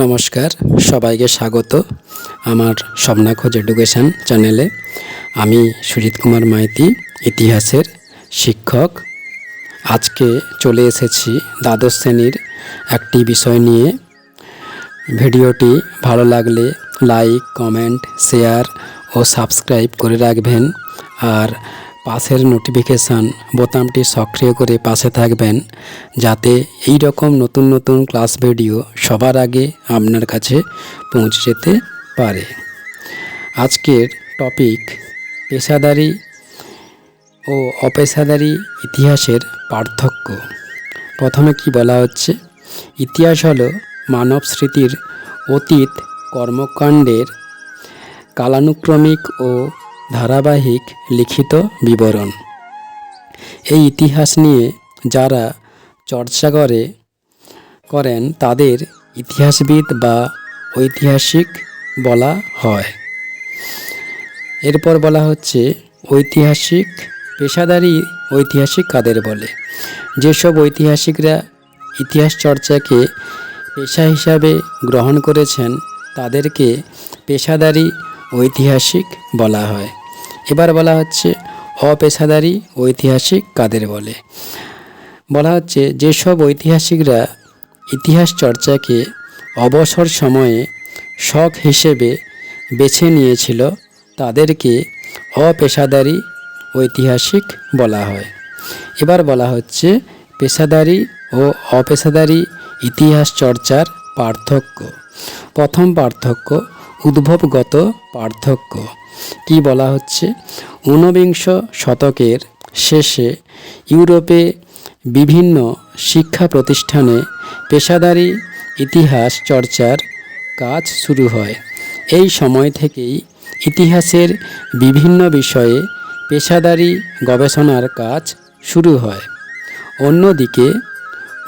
নমস্কার, সবাইকে স্বাগত আমার স্বপ্নাখোঁজ এডুকেশান চ্যানেলে। আমি সুজিত কুমার মাইতি, ইতিহাসের শিক্ষক। আজকে চলে এসেছি দ্বাদশ শ্রেণির একটি বিষয় নিয়ে। ভিডিওটি ভালো লাগলে লাইক, কমেন্ট, শেয়ার ও সাবস্ক্রাইব করে রাখবেন। আর পাশের নোটিফিকেশান বোতামটি সক্রিয় করে পাশে থাকবেন যাতে এই রকম নতুন নতুন ক্লাস ভিডিও সবার আগে আপনার কাছে পৌঁছে যেতে পারে। আজকের টপিক পেশাদারি ও অপেশাদারি ইতিহাসের পার্থক্য। প্রথমে কি বলা হচ্ছে? ইতিহাস হলো মানব স্মৃতির অতীত কর্মকাণ্ডের কালানুক্রমিক ও ধারাবাহিক লিখিত বিবরণ। এই ইতিহাস নিয়ে যারা চর্চা করে, করেন, তাদের ইতিহাসবিদ বা ঐতিহাসিক বলা হয়। এরপর বলা হচ্ছে, ঐতিহাসিক পেশাদারি ঐতিহাসিক কাদের বলে? যেসব ঐতিহাসিকরা ইতিহাস চর্চাকে পেশা হিসাবে গ্রহণ করেছেন, তাদেরকে পেশাদারি ঐতিহাসিক বলা হয়। এবার বলা হচ্ছে অপেশাদারি ঐতিহাসিক কাদের বলে। বলা হচ্ছে যেসব ঐতিহাসিকরা ইতিহাস চর্চাকে অবসর সময়ে শখ হিসেবে বেছে নিয়েছিল, তাদেরকে অপেশাদারি ঐতিহাসিক বলা হয়। এবার বলা হচ্ছে পেশাদারি ও অপেশাদারি ইতিহাস চর্চার পার্থক্য। প্রথম পার্থক্য, উদ্ভবগত পার্থক্য। কি বলা হচ্ছে? ঊনবিংশ শতকের শেষে ইউরোপে বিভিন্ন শিক্ষা প্রতিষ্ঠানে পেশাদারি ইতিহাস চর্চার কাজ শুরু হয়। এই সময় থেকেই ইতিহাসের বিভিন্ন বিষয়ে পেশাদারি গবেষণার কাজ শুরু হয়। অন্যদিকে,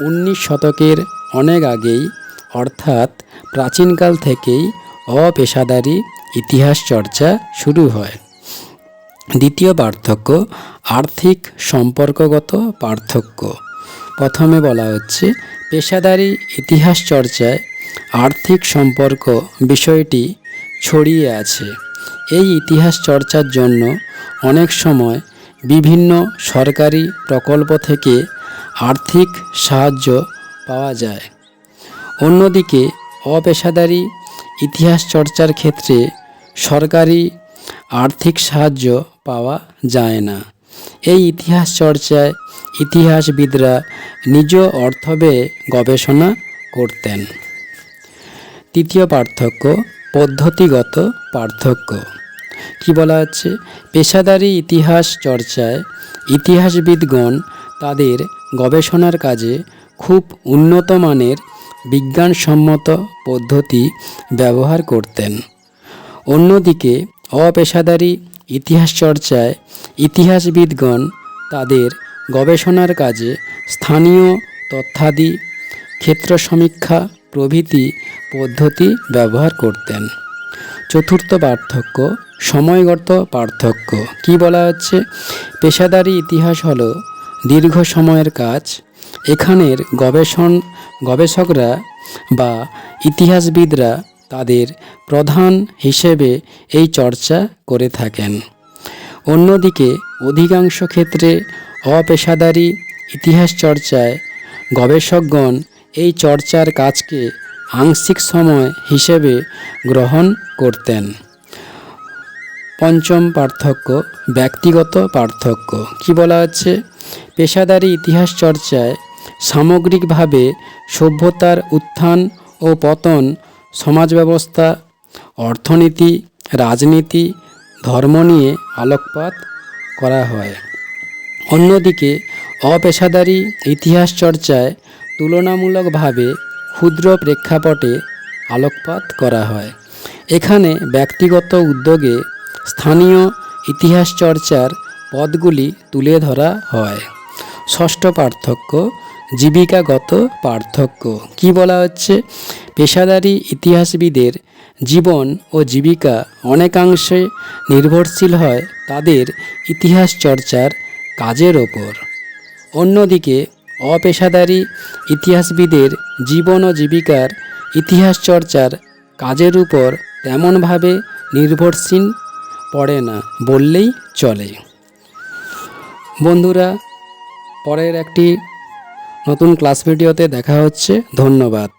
উনিশ শতকের অনেক আগেই, অর্থাৎ প্রাচীনকাল থেকেই অপেশাদারি ইতিহাস চর্চা শুরু হয়। দ্বিতীয় পার্থক্য, আর্থিক সম্পর্কগত পার্থক্য। প্রথমে বলা হচ্ছে, পেশাদারি ইতিহাস চর্চায় আর্থিক সম্পর্ক বিষয়টি ছড়িয়ে আছে। এই ইতিহাস চর্চার জন্য অনেক সময় বিভিন্ন সরকারি প্রকল্প থেকে আর্থিক সাহায্য পাওয়া যায়। অন্যদিকে, অপেশাদারি ইতিহাস চর্চার ক্ষেত্রে সরকারি আর্থিক সাহায্য পাওয়া যায় না। এই ইতিহাস চর্চায় ইতিহাসবিদরা নিজ অর্থ ব্যয়ে গবেষণা করতেন। তৃতীয় পার্থক্য, পদ্ধতিগত পার্থক্য। কি বলা হচ্ছে? পেশাদারি ইতিহাস চর্চায় ইতিহাসবিদগণ তাদের গবেষণার কাজে খুব উন্নত মানের বিজ্ঞানসম্মত পদ্ধতি ব্যবহার করতেন। অন্যদিকে, অপেশাদারি ইতিহাস চর্চায় ইতিহাসবিদগণ তাদের গবেষণার কাজে স্থানীয় তথ্যাদি ক্ষেত্র সমীক্ষা প্রভৃতি পদ্ধতি ব্যবহার করতেন। চতুর্থ পার্থক্য, সময়গত পার্থক্য। কি বলা হচ্ছে? পেশাদারি ইতিহাস হল দীর্ঘ সময়ের কাজ। এখানের গবেষণ, গবেষকরা বা ইতিহাসবিদরা তাদের প্রধান হিসেবে এই চর্চা করে থাকেন। অন্যদিকে অধিকাংশ ক্ষেত্রে অপেশাদারি ইতিহাস চর্চায় গবেষকগণ এই চর্চার কাজকে আংশিক সময় হিসেবে গ্রহণ করতেন। পঞ্চম পার্থক্য, ব্যক্তিগত পার্থক্য। কি বলা হচ্ছে পেশাদারি ইতিহাস চর্চায় সামগ্রিকভাবে সভ্যতার উত্থান ও পতন সমাজ ব্যবস্থা অর্থনীতি, রাজনীতি, ধর্ম নিয়ে আলোকপাত করা হয়। অন্যদিকে, অপেশাদারি ইতিহাস চর্চায় তুলনামূলকভাবে ক্ষুদ্র প্রেক্ষাপটে আলোকপাত করা হয়। এখানে ব্যক্তিগত উদ্যোগে স্থানীয় ইতিহাস চর্চার পদগুলি তুলে ধরা হয়। ষষ্ঠ পার্থক্য জীবিকাগত পার্থক্য। কি বলা হচ্ছে? পেশাদারি ইতিহাসবিদের জীবন ও জীবিকা অনেকাংশে নির্ভরশীল হয় তাদের ইতিহাস চর্চার কাজের ওপর। অন্যদিকে, অপেশাদারী ইতিহাসবিদের জীবন ও জীবিকার ইতিহাস চর্চার কাজের উপর তেমনভাবে নির্ভরশীল পড়ে না বললেই চলে। বন্ধুরা, পরের একটি নতুন ক্লাস ভিডিওতে দেখা হচ্ছে। ধন্যবাদ।